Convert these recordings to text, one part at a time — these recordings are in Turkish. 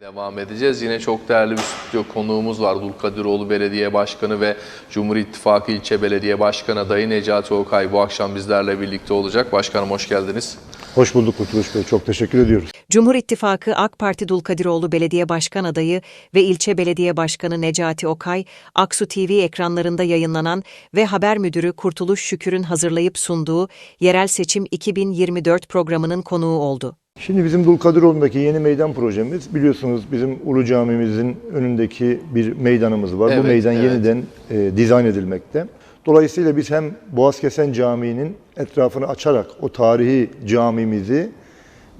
Devam edeceğiz. Yine çok değerli bir stüdyo konuğumuz var. Dulkadiroğlu Belediye Başkanı ve Cumhur İttifakı İlçe Belediye Başkanı adayı Necati Okay bu akşam bizlerle birlikte olacak. Başkanım hoş geldiniz. Hoş bulduk Kurtuluş Bey. Çok teşekkür ediyoruz. Cumhur İttifakı AK Parti Dulkadiroğlu Belediye Başkan adayı ve ilçe belediye başkanı Necati Okay, Aksu TV ekranlarında yayınlanan ve haber müdürü Kurtuluş Şükür'ün hazırlayıp sunduğu Yerel Seçim 2024 programının konuğu oldu. Şimdi bizim Dulkadiroğlu'ndaki yeni meydan projemiz biliyorsunuz bizim Ulu Camimizin önündeki bir meydanımız var. Evet, Bu meydan evet. yeniden e, dizayn edilmekte. Dolayısıyla biz hem Boğazkesen Camii'nin etrafını açarak o tarihi camimizi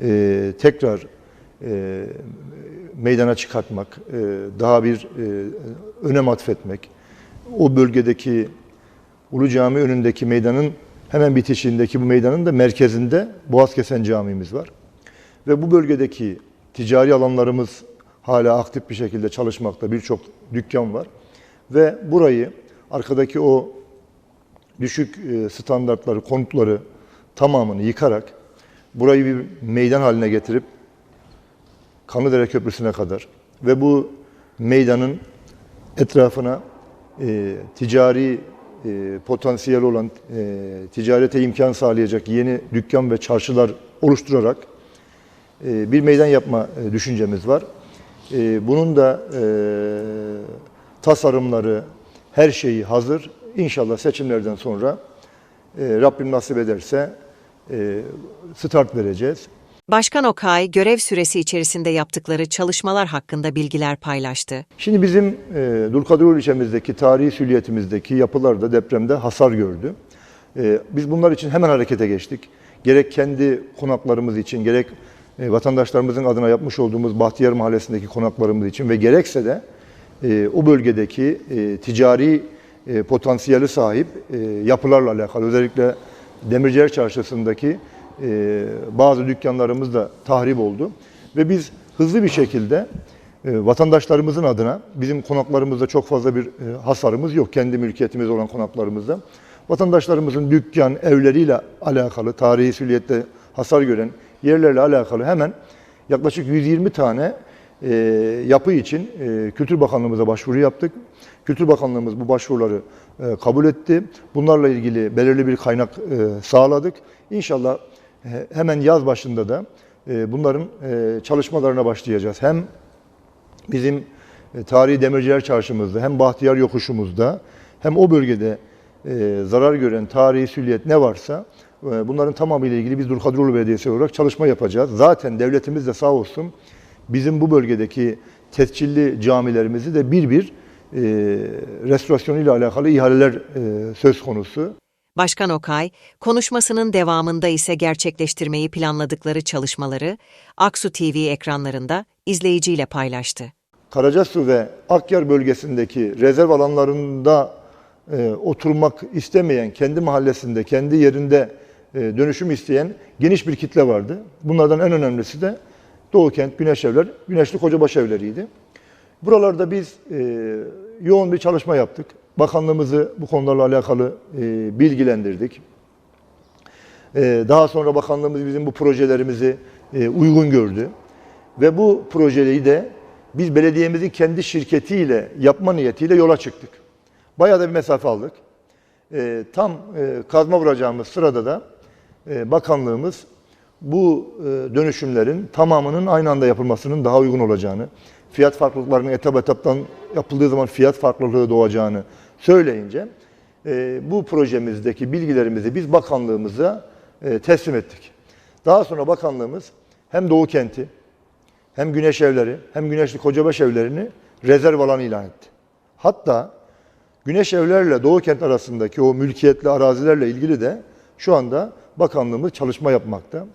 e, tekrar e, meydana çıkartmak, e, daha bir e, önem atfetmek, o bölgedeki Ulu Cami önündeki meydanın hemen bitişiğindeki bu meydanın da merkezinde Boğazkesen Camimiz var. Ve bu bölgedeki ticari alanlarımız hala aktif bir şekilde çalışmakta. Birçok dükkan var. Ve burayı arkadaki o düşük e, standartları, konutları tamamını yıkarak burayı bir meydan haline getirip Kanlıdere Köprüsü'ne kadar ve bu meydanın etrafına e, ticari e, potansiyel olan e, ticarete imkan sağlayacak yeni dükkan ve çarşılar oluşturarak bir meydan yapma e, düşüncemiz var. E, bunun da e, tasarımları, her şeyi hazır. İnşallah seçimlerden sonra e, Rabbim nasip ederse start vereceğiz. Başkan Okay, görev süresi içerisinde yaptıkları çalışmalar hakkında bilgiler paylaştı. Şimdi bizim e, Dulkadiroğlu ilçemizdeki tarihi süliyetimizdeki yapılar da depremde hasar gördü. E, biz bunlar için hemen harekete geçtik. Gerek kendi konaklarımız için, gerek vatandaşlarımızın adına yapmış olduğumuz Bahtiyar Mahallesi'ndeki konaklarımız için ve gerekse de e, o bölgedeki e, ticari e, potansiyeli sahip e, yapılarla alakalı özellikle Demirciler Çarşısı'ndaki e, bazı dükkanlarımız da tahrip oldu. Ve biz hızlı bir şekilde e, vatandaşlarımızın adına bizim konaklarımızda çok fazla bir e, hasarımız yok. Kendi mülkiyetimiz olan konaklarımızda. Vatandaşlarımızın dükkan, evleriyle alakalı tarihi süliyette hasar gören yerlerle alakalı hemen yaklaşık 120 tane e, yapı için e, Kültür Bakanlığımıza başvuru yaptık. Kültür Bakanlığımız bu başvuruları e, kabul etti. Bunlarla ilgili belirli bir kaynak e, sağladık. İnşallah e, hemen yaz başında da e, bunların e, çalışmalarına başlayacağız. Hem bizim e, tarihi demirciler çarşımızda hem Bahtiyar yokuşumuzda hem o bölgede e, zarar gören tarihi süliyet ne varsa bunların tamamıyla ilgili biz Durkadiroğlu Belediyesi olarak çalışma yapacağız. Zaten devletimiz de sağ olsun bizim bu bölgedeki tescilli camilerimizi de bir bir e, restorasyonuyla alakalı ihaleler e, söz konusu. Başkan Okay, konuşmasının devamında ise gerçekleştirmeyi planladıkları çalışmaları Aksu TV ekranlarında izleyiciyle paylaştı. Karacasu ve Akyar bölgesindeki rezerv alanlarında e, oturmak istemeyen, kendi mahallesinde, kendi yerinde dönüşüm isteyen geniş bir kitle vardı. Bunlardan en önemlisi de Doğu Kent, Güneş Evler, Güneşli Kocabaş Evleriydi. Buralarda biz e, yoğun bir çalışma yaptık. Bakanlığımızı bu konularla alakalı e, bilgilendirdik. E, daha sonra bakanlığımız bizim bu projelerimizi e, uygun gördü. Ve bu projeyi de biz belediyemizin kendi şirketiyle yapma niyetiyle yola çıktık. Bayağı da bir mesafe aldık. E, tam e, kazma vuracağımız sırada da e, bakanlığımız bu e, dönüşümlerin tamamının aynı anda yapılmasının daha uygun olacağını, fiyat farklılıklarının etap etaptan yapıldığı zaman fiyat farklılığı doğacağını söyleyince e, bu projemizdeki bilgilerimizi biz bakanlığımıza e, teslim ettik. Daha sonra bakanlığımız hem Doğu Kenti, hem Güneş Evleri, hem Güneşli Kocabaş Evlerini rezerv alanı ilan etti. Hatta Güneş Evlerle Doğu Kent arasındaki o mülkiyetli arazilerle ilgili de şu anda bakanlığımız çalışma yapmakta.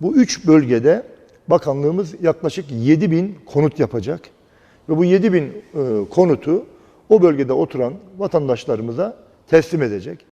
Bu üç bölgede bakanlığımız yaklaşık 7 bin konut yapacak. Ve bu 7 bin e, konutu o bölgede oturan vatandaşlarımıza teslim edecek.